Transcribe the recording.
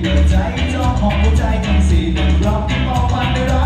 เปิดใจจ้องมองหัวใจทั้งสี่หนึ่งรอบที่มองมันได้รอ